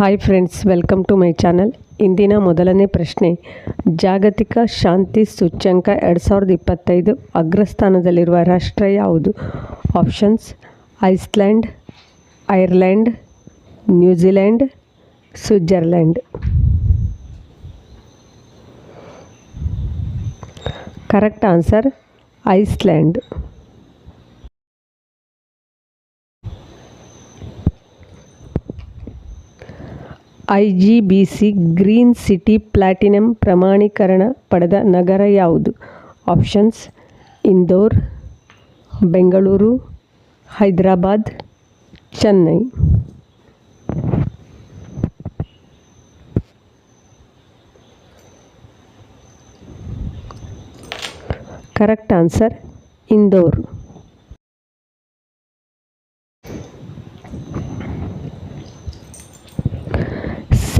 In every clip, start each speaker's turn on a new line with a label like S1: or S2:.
S1: Hi friends welcome to my channel ಇಂದಿನ ಮೊದಲನೇ ಪ್ರಶ್ನೆ, ಜಾಗತಿಕ ಶಾಂತಿ ಸೂಚ್ಯಂಕ ಎರಡು ಸಾವಿರದ ಇಪ್ಪತ್ತೈದು ಅಗ್ರಸ್ಥಾನದಲ್ಲಿರುವ ರಾಷ್ಟ್ರ ಯಾವುದು? Options Iceland Ireland New Zealand Switzerland correct answer Iceland I G B C green city platinum ಪ್ರಮಾಣೀಕರಣ ಪಡೆದ ನಗರ ಯಾವುದು? Options, Indore, Bengaluru, Hyderabad, Chennai. Correct answer, Indore.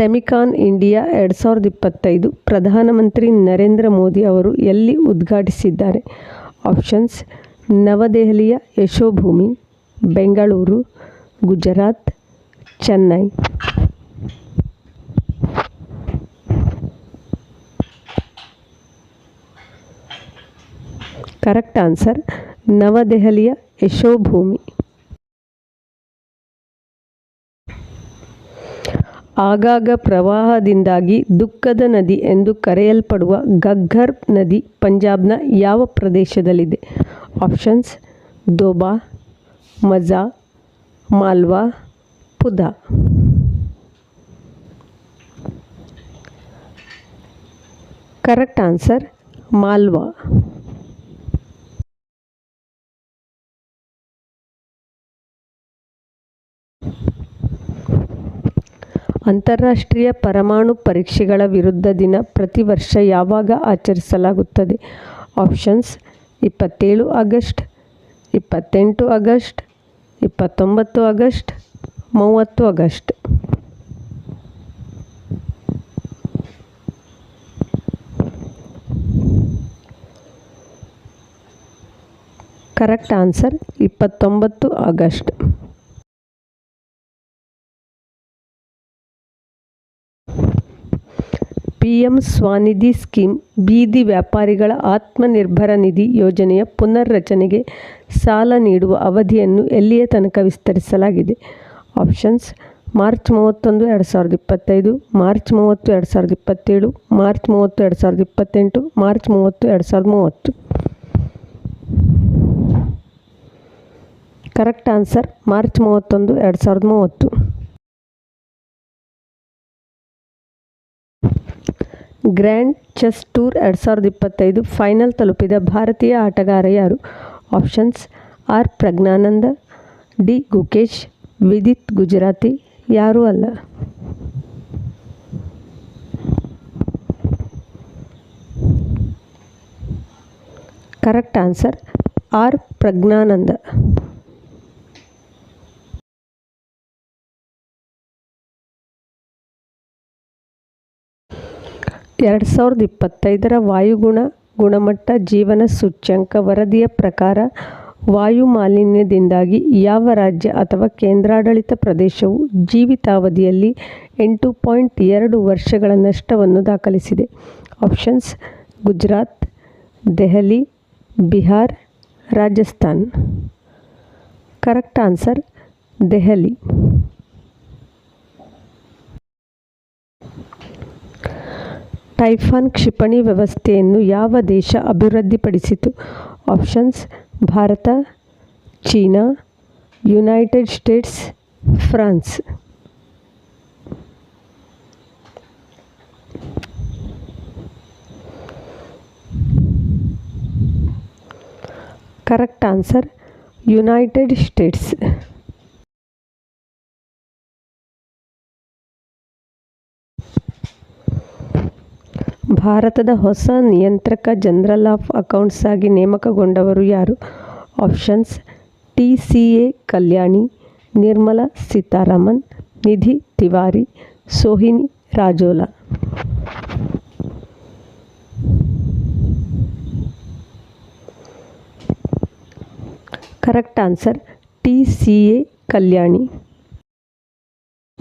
S1: Semicon India ಎರಡು ಸಾವಿರದ ಇಪ್ಪತ್ತೈದು ಪ್ರಧಾನಮಂತ್ರಿ ನರೇಂದ್ರ ಮೋದಿ ಅವರು ಎಲ್ಲಿ ಉದ್ಘಾಟಿಸಿದ್ದಾರೆ? ಆಪ್ಷನ್ಸ್, ನವದೆಹಲಿಯ ಯಶೋಭೂಮಿ, ಬೆಂಗಳೂರು, ಗುಜರಾತ್, ಚೆನ್ನೈ. ಕರೆಕ್ಟ್ ಆನ್ಸರ್, ನವದೆಹಲಿಯ ಯಶೋಭೂಮಿ. ಆಗಾಗ ಪ್ರವಾಹದಿಂದಾಗಿ ದುಃಖದ ನದಿ ಎಂದು ಕರೆಯಲ್ಪಡುವ ಘಗ್ಗರ್ ನದಿ ಪಂಜಾಬ್ನ ಯಾವ ಪ್ರದೇಶದಲ್ಲಿದೆ? Options, Doaba, Majha, Malwa, Puadh. Correct answer, Malwa. ಅಂತಾರಾಷ್ಟ್ರೀಯ ಪರಮಾಣು ಪರೀಕ್ಷೆಗಳ ವಿರುದ್ಧ ದಿನ ಪ್ರತಿ ವರ್ಷ ಯಾವಾಗ ಆಚರಿಸಲಾಗುತ್ತದೆ? ಆಪ್ಷನ್ಸ್, ಇಪ್ಪತ್ತೇಳು ಆಗಸ್ಟ್, ಇಪ್ಪತ್ತೆಂಟು ಆಗಸ್ಟ್, ಇಪ್ಪತ್ತೊಂಬತ್ತು ಆಗಸ್ಟ್, ಮೂವತ್ತು ಆಗಸ್ಟ್. ಕರೆಕ್ಟ್ ಆನ್ಸರ್, ಇಪ್ಪತ್ತೊಂಬತ್ತು August. P M Svanidhi scheme, ಬೀದಿ ವ್ಯಾಪಾರಿಗಳ ಆತ್ಮನಿರ್ಭರ ನಿಧಿ ಯೋಜನೆಯ ಪುನರ್ರಚನೆಗೆ ಸಾಲ ನೀಡುವ ಅವಧಿಯನ್ನು ಎಲ್ಲಿಯ ತನಕ ವಿಸ್ತರಿಸಲಾಗಿದೆ? ಆಪ್ಷನ್ಸ್, ಮಾರ್ಚ್ ಮೂವತ್ತೊಂದು, ಎರಡು ಸಾವಿರದ ಇಪ್ಪತ್ತೈದು, ಮಾರ್ಚ್ ಮೂವತ್ತು, ಎರಡು ಸಾವಿರದ ಇಪ್ಪತ್ತೇಳು, ಮಾರ್ಚ್ ಮೂವತ್ತು, ಎರಡು ಸಾವಿರದ ಇಪ್ಪತ್ತೆಂಟು, ಮಾರ್ಚ್ ಮೂವತ್ತು, ಎರಡು ಸಾವಿರದ ಮೂವತ್ತು. ಕರೆಕ್ಟ್ ಆನ್ಸರ್, ಮಾರ್ಚ್ ಮೂವತ್ತೊಂದು, ಎರಡು ಸಾವಿರದ ಮೂವತ್ತು. ಗ್ರ್ಯಾಂಡ್ ಚೆಸ್ ಟೂರ್ ಎರಡು ಸಾವಿರದ ಇಪ್ಪತ್ತೈದು ಫೈನಲ್ ತಲುಪಿದ ಭಾರತೀಯ ಆಟಗಾರ ಯಾರು options R Praggnanandhaa, D Gukesh, Vidit Gujrathi, ಯಾರೂ ಅಲ್ಲ. Correct answer R Praggnanandhaa. ಎರಡು ಸಾವಿರದ ಇಪ್ಪತ್ತೈದರ ವಾಯುಗುಣ, ಗುಣಮಟ್ಟ, ಜೀವನ ಸೂಚ್ಯಂಕ ವರದಿಯ ಪ್ರಕಾರ ವಾಯು ಮಾಲಿನ್ಯದಿಂದಾಗಿ ಯಾವ ರಾಜ್ಯ ಅಥವಾ ಕೇಂದ್ರಾಡಳಿತ ಪ್ರದೇಶವು ಜೀವಿತಾವಧಿಯಲ್ಲಿ ಎಂಟು ಪಾಯಿಂಟ್ ಎರಡು ವರ್ಷಗಳ ನಷ್ಟವನ್ನು ದಾಖಲಿಸಿದೆ? Options, Gujarat, Delhi, Bihar, Rajasthan. Correct answer, Delhi. Typhon ಕ್ಷಿಪಣಿ ವ್ಯವಸ್ಥೆಯನ್ನು ಯಾವ ದೇಶ ಅಭಿವೃದ್ಧಿಪಡಿಸಿತು? Options, Bharat, China, United States, France. Correct answer, United States. ಭಾರತದ ಹೊಸ ನಿಯಂತ್ರಕ ಜನರಲ್ ಆಫ್ ಅಕೌಂಟ್ಸ್ ಆಗಿ ನೇಮಕಗೊಂಡವರು ಯಾರು? Options, T C A Kalyani, Nirmala Sitharaman, Nidhi Tiwari, Sohini Rajola. Correct answer, T C A Kalyani.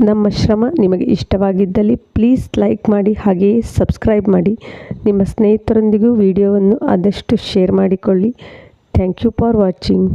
S1: ನಮ್ಮ ಶ್ರಮ ನಿಮಗೆ ಇಷ್ಟವಾಗಿದ್ದಲ್ಲಿ ಪ್ಲೀಸ್ ಲೈಕ್ ಮಾಡಿ, ಹಾಗೆಯೇ ಸಬ್ಸ್ಕ್ರೈಬ್ ಮಾಡಿ. ನಿಮ್ಮ ಸ್ನೇಹಿತರೊಂದಿಗೂ ವಿಡಿಯೋವನ್ನು ಆದಷ್ಟು ಶೇರ್ ಮಾಡಿಕೊಳ್ಳಿ. Thank you for watching